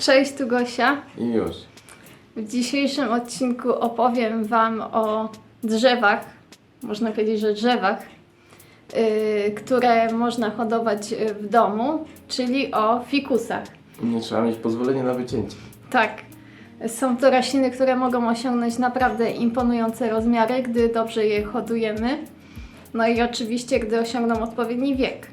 Cześć, tu Gosia. I już. W dzisiejszym odcinku opowiem Wam o drzewach, można powiedzieć, że drzewach, yy, które można hodować w domu, czyli o fikusach. Nie trzeba mieć pozwolenia na wycięcie. Tak, są to rośliny, które mogą osiągnąć naprawdę imponujące rozmiary, gdy dobrze je hodujemy. No i oczywiście, gdy osiągną odpowiedni wiek.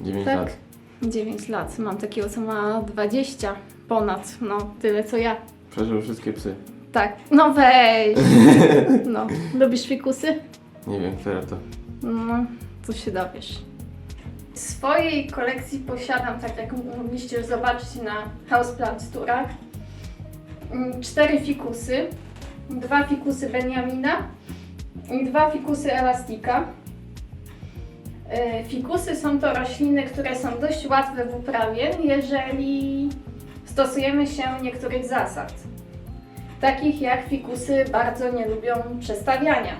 9 Tak. lat. 9 lat. Mam takiego, co ma 20 ponad, no tyle co ja. Przeżył wszystkie psy. Tak, no weź. No, lubisz fikusy? Nie wiem, które to. No, to się dowiesz. W swojej kolekcji posiadam, tak jak mogliście już zobaczyć na Houseplant Tourach, mm, cztery fikusy, dwa fikusy Benjamina i dwa fikusy Elastika. E, Fikusy są to rośliny, które są dość łatwe w uprawie, jeżeli stosujemy się niektórych zasad. Takich jak fikusy bardzo nie lubią przestawiania.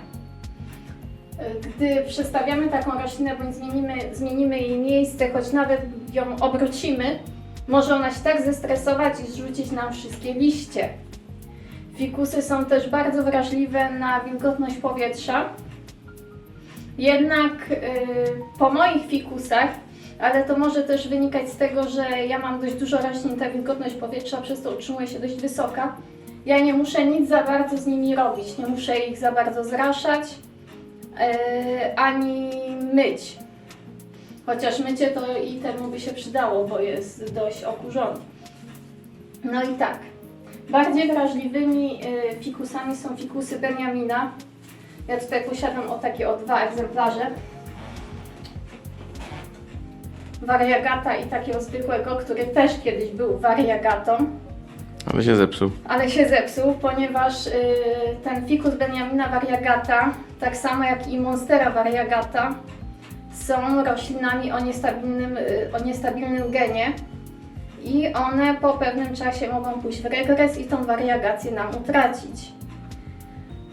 Gdy przestawiamy taką roślinę bądź zmienimy, zmienimy jej miejsce, choć nawet ją obrócimy, może ona się tak zestresować i zrzucić nam wszystkie liście. Fikusy są też bardzo wrażliwe na wilgotność powietrza. Jednak yy, po moich fikusach, ale to może też wynikać z tego, że ja mam dość dużo roślin, ta wilgotność powietrza przez to utrzymuje się dość wysoka. Ja nie muszę nic za bardzo z nimi robić, nie muszę ich za bardzo zraszać e, ani myć. Chociaż mycie to i temu by się przydało, bo jest dość okurzony. No i tak. Bardziej wrażliwymi e, fikusami są fikusy Benjamina. Ja tutaj posiadam o takie o dwa egzemplarze. Wariagata i takiego zwykłego, który też kiedyś był wariagatą Ale się zepsuł. ale się zepsuł, ponieważ y, ten fikus Benjamina variegata, tak samo jak i Monstera variegata, są roślinami o niestabilnym, y, o niestabilnym genie i one po pewnym czasie mogą pójść w regres i tą wariegację nam utracić.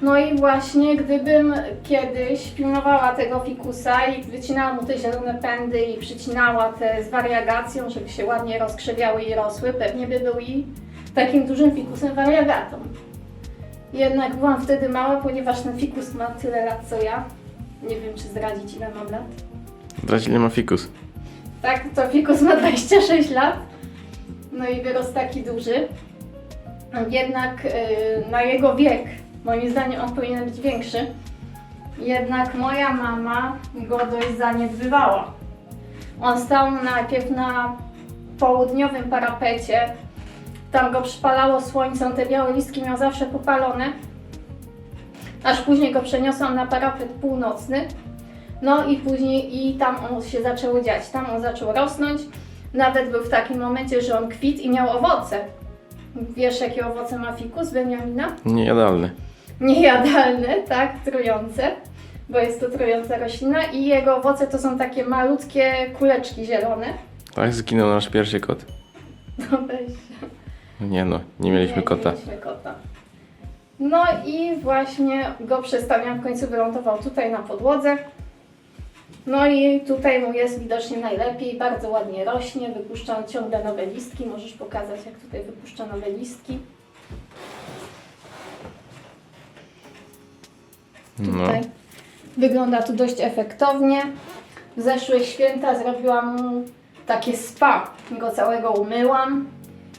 No i właśnie gdybym kiedyś pilnowała tego fikusa i wycinała mu te zielone pędy i przycinała te z wariegacją, żeby się ładnie rozkrzewiały i rosły, pewnie by był i takim dużym fikusem wariegatą. Jednak byłam wtedy mała, ponieważ ten fikus ma tyle lat co ja. Nie wiem, czy zdradzić ile mam lat. Brać ile ma fikus? Tak, to fikus ma 26 lat. No i wyrósł taki duży. Jednak yy, na jego wiek, moim zdaniem, on powinien być większy. Jednak moja mama go dość zaniedbywała. On stał najpierw na południowym parapecie. Tam go przypalało słońce, on te białe listki miał zawsze popalone. Aż później go przeniosłam na parapet północny. No i później i tam on się zaczęło dziać. Tam on zaczął rosnąć. Nawet był w takim momencie, że on kwitł i miał owoce. Wiesz, jakie owoce ma fikus Benjamina? Niejadalny. Niejadalne, tak, trujące, bo jest to trująca roślina i jego owoce to są takie malutkie kuleczki zielone. Tak zginął nasz pierwszy kot. No weź. Nie no, nie mieliśmy Nie, kota. Nie mieliśmy kota. No i właśnie go przestawiam, w końcu wylądował tutaj na podłodze. No i tutaj mu jest widocznie najlepiej, bardzo ładnie rośnie, wypuszcza ciągle nowe listki. Możesz pokazać, jak tutaj wypuszcza nowe listki. Tutaj wygląda tu dość efektownie. W zeszłe święta zrobiłam mu takie spa. Go całego umyłam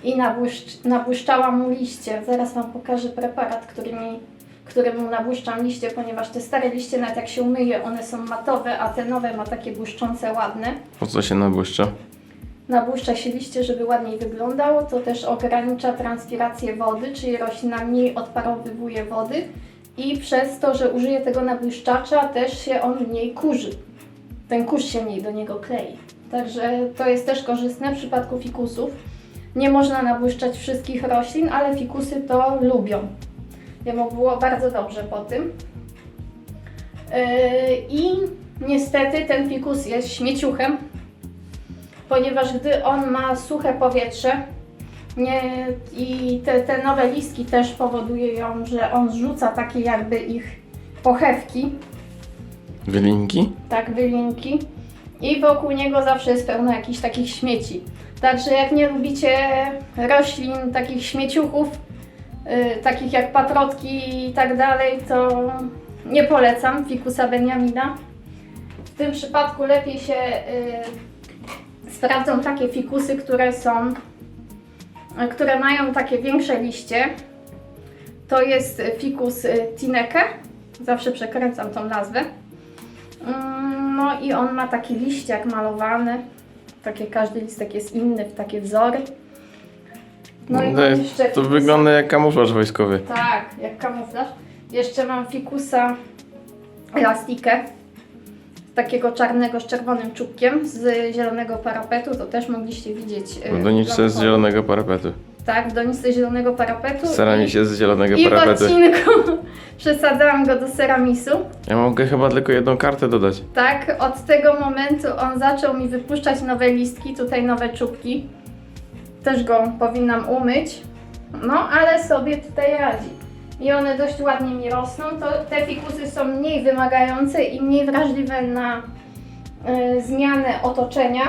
i nabłyszcz, nabłyszczałam mu liście. Zaraz Wam pokażę preparat, który mi, którym mu nabłyszczam liście, ponieważ te stare liście, nawet jak się umyje, one są matowe, a te nowe ma takie błyszczące, ładne. Po co się nabłyszcza? Nabłyszcza się liście, żeby ładniej wyglądało. To też ogranicza transpirację wody, czyli roślina mniej odparowywuje wody. I przez to, że użyję tego nabłyszczacza, też się on mniej kurzy. Ten kurz się mniej do niego klei. Także to jest też korzystne w przypadku fikusów. Nie można nabłyszczać wszystkich roślin, ale fikusy to lubią. Jemu było bardzo dobrze po tym. Yy, I niestety ten fikus jest śmieciuchem, ponieważ gdy on ma suche powietrze nie, i te, te nowe listki też powodują, że on zrzuca takie jakby ich pochewki, Wylinki? tak wylinki i wokół niego zawsze jest pełno jakichś takich śmieci. Także jak nie lubicie roślin, takich śmieciuchów, y, takich jak paprotki i tak dalej, to nie polecam fikusa Beniamina. W tym przypadku lepiej się y, sprawdzą takie fikusy, które są, które mają takie większe liście. To jest fikus y, Tineke, zawsze przekręcam tą nazwę. Mm, No i on ma taki liściak malowany. Takie każdy listek jest inny, w takie wzory. No i No, jeszcze to fikusa- wygląda jak kamuflaż wojskowy. Tak, jak kamuflaż. Jeszcze mam fikusa elastikę. Takiego czarnego z czerwonym czubkiem z zielonego parapetu. To też mogliście widzieć. W doniczce z zielonego parapetu. Tak, w doniczce zielonego parapetu. Staramy i, się z zielonego I w parapetu. odcinku przesadzałam go do ceramisu. Ja mogę chyba tylko jedną kartę dodać. Tak, od tego momentu on zaczął mi wypuszczać nowe listki, tutaj nowe czubki. Też go powinnam umyć. No, ale sobie tutaj radzi. I one dość ładnie mi rosną. To te fikusy są mniej wymagające i mniej wrażliwe na y, zmianę otoczenia,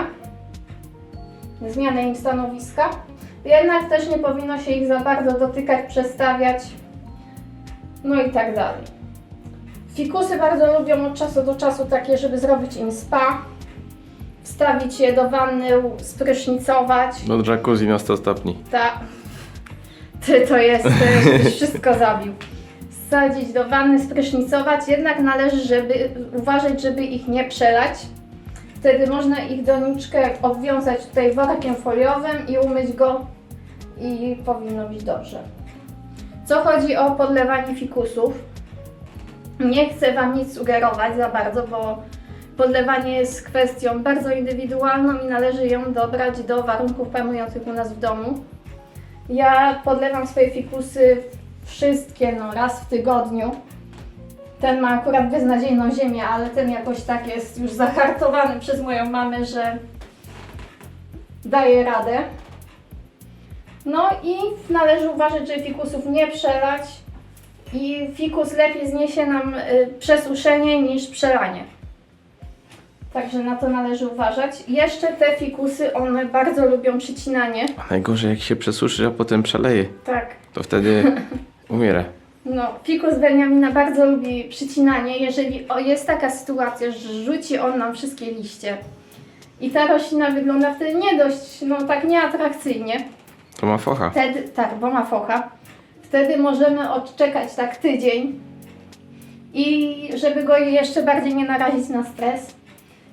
zmianę im stanowiska. Jednak też nie powinno się ich za bardzo dotykać, przestawiać, no i tak dalej. Fikusy bardzo lubią od czasu do czasu takie, żeby zrobić im spa, wstawić je do wanny, sprysznicować. Do jacuzzi na 100 stopni. Ta... Ty to jest, ty już wszystko zabił. Wsadzić do wanny, sprysznicować, jednak należy żeby, uważać, żeby ich nie przelać. Wtedy można ich doniczkę obwiązać tutaj workiem foliowym i umyć go i powinno być dobrze. Co chodzi o podlewanie fikusów, nie chcę Wam nic sugerować za bardzo, bo podlewanie jest kwestią bardzo indywidualną i należy ją dobrać do warunków panujących u nas w domu. Ja podlewam swoje fikusy wszystkie no, raz w tygodniu. Ten ma akurat beznadziejną ziemię, ale ten jakoś tak jest już zahartowany przez moją mamę, że daje radę. No i należy uważać, żeby fikusów nie przelać i fikus lepiej zniesie nam y, przesuszenie niż przelanie. Także na to należy uważać. Jeszcze te fikusy, one bardzo lubią przycinanie. A najgorzej jak się przesuszy, a potem przeleje. Tak. To wtedy umiera. No, fikus Beniamina bardzo lubi przycinanie. Jeżeli o, jest taka sytuacja, że rzuci on nam wszystkie liście i ta roślina wygląda wtedy nie dość, no tak nieatrakcyjnie, To ma focha. wtedy, tak, bo ma focha, wtedy możemy odczekać tak tydzień i żeby go jeszcze bardziej nie narazić na stres.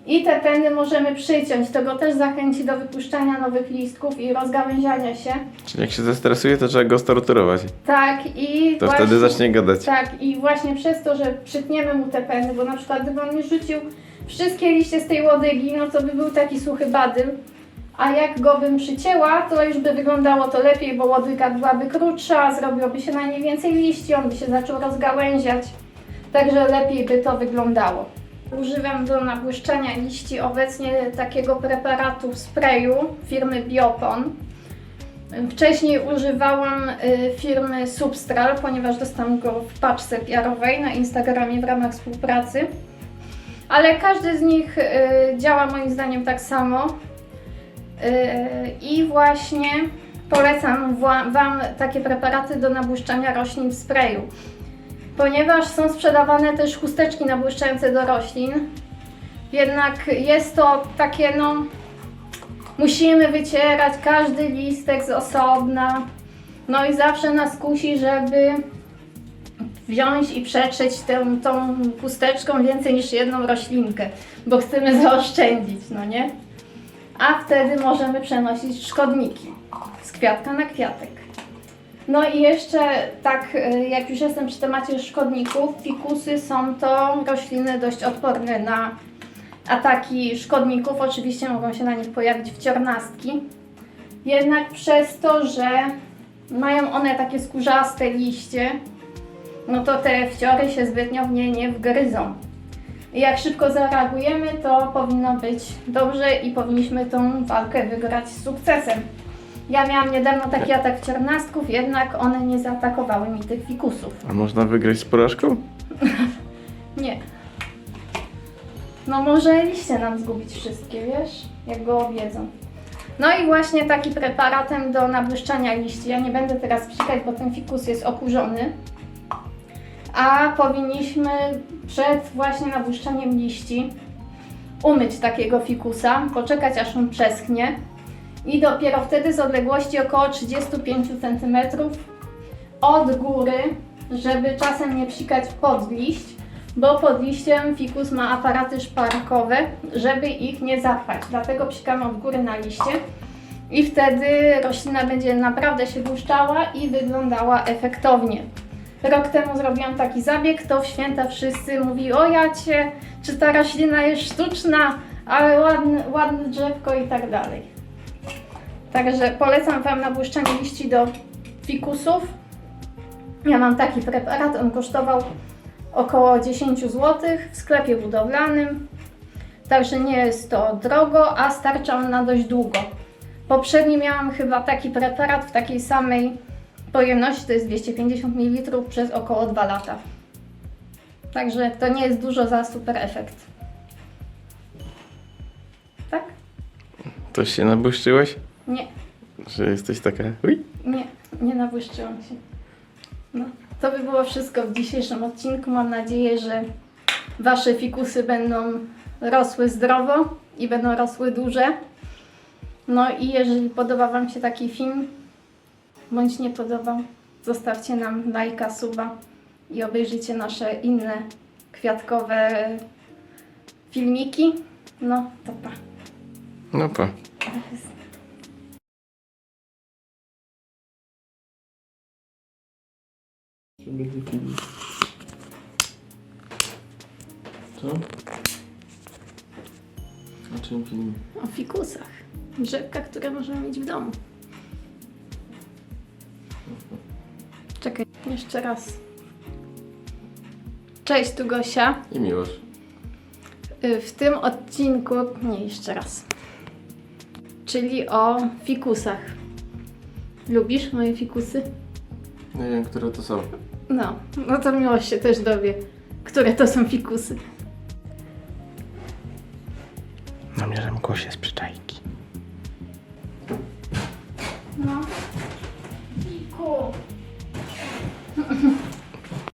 I te pędy możemy przyciąć, to go też zachęci do wypuszczania nowych listków i rozgałęziania się. Czyli jak się zestresuje, to trzeba go storturować. Tak, i To właśnie... wtedy zacznie gadać. Tak, i właśnie przez to, że przytniemy mu te pędy, bo na przykład gdyby on mi rzucił wszystkie liście z tej łodygi, no to by był taki suchy badyl, a jak go bym przycięła, to już by wyglądało to lepiej, bo łodyga byłaby krótsza, zrobiłoby się na niej więcej liści, on by się zaczął rozgałęziać, także lepiej by to wyglądało. Używam do nabłyszczania liści obecnie takiego preparatu w sprayu firmy Biopon. Wcześniej używałam y, firmy Substral, ponieważ dostałam go w paczce PR-owej na Instagramie w ramach współpracy. Ale każdy z nich y, działa moim zdaniem tak samo. Y, I właśnie polecam Wam takie preparaty do nabłyszczania roślin w sprayu. Ponieważ są sprzedawane też chusteczki nabłyszczające do roślin. Jednak jest to takie no Musimy wycierać każdy listek z osobna. No i zawsze nas kusi, żeby wziąć i przetrzeć tę, tą chusteczką więcej niż jedną roślinkę, bo chcemy zaoszczędzić, no nie? A wtedy możemy przenosić szkodniki z kwiatka na kwiatek. No i jeszcze tak, y, jak już jestem przy temacie szkodników, fikusy są to rośliny dość odporne na ataki szkodników. Oczywiście mogą się na nich pojawić wciornastki. Jednak przez to, że mają one takie skórzaste liście, no to te wciory się zbytnio w nie nie wgryzą. Jak szybko zareagujemy, to powinno być dobrze i powinniśmy tą walkę wygrać z sukcesem. Ja miałam niedawno taki atak wciornastków, jednak one nie zaatakowały mi tych fikusów. A można wygrać z porażką? Nie. No może liście nam zgubić wszystkie, wiesz? Jak go objedzą. No i właśnie taki preparatem do nabłyszczania liści. Ja nie będę teraz psikać, bo ten fikus jest okurzony. A powinniśmy przed właśnie nabłyszczaniem liści umyć takiego fikusa, poczekać aż on przeschnie i dopiero wtedy z odległości około 35 cm od góry, żeby czasem nie psikać pod liść, bo pod liściem fikus ma aparaty szparkowe, żeby ich nie zapchać. Dlatego psikamy od góry na liście i wtedy roślina będzie naprawdę się błyszczała i wyglądała efektownie. Rok temu zrobiłam taki zabieg, to w święta wszyscy mówili, o jacie, czy ta roślina jest sztuczna, ale ładne, ładne drzewko i tak dalej. Także polecam Wam nabłyszczanie liści do fikusów. Ja mam taki preparat, on kosztował około 10 zł w sklepie budowlanym. Także nie jest to drogo, a starcza on na dość długo. Poprzedni miałam chyba taki preparat w takiej samej pojemności, to jest 250 ml przez około 2 lata. Także to nie jest dużo za super efekt. Tak? Coś się nabłyszczyłeś? Nie, Że jesteś taka... Uj. nie, nie nabłyszczyłam się. No, to by było wszystko w dzisiejszym odcinku. Mam nadzieję, że Wasze fikusy będą rosły zdrowo i będą rosły duże. No i jeżeli podoba Wam się taki film, bądź nie podobał, zostawcie nam lajka, suba i obejrzyjcie nasze inne kwiatkowe filmiki. No to pa. No pa. Co? O czym film? O fikusach. Drzewka, które możemy mieć w domu. Czekaj, jeszcze raz. Cześć, tu Gosia. I miłość. Y, W tym odcinku, nie, jeszcze raz. Czyli o fikusach. Lubisz moje fikusy? Nie wiem, które to są. No, no to miłość się też dowie, które to są fikusy. Namierzam go się z przyczai.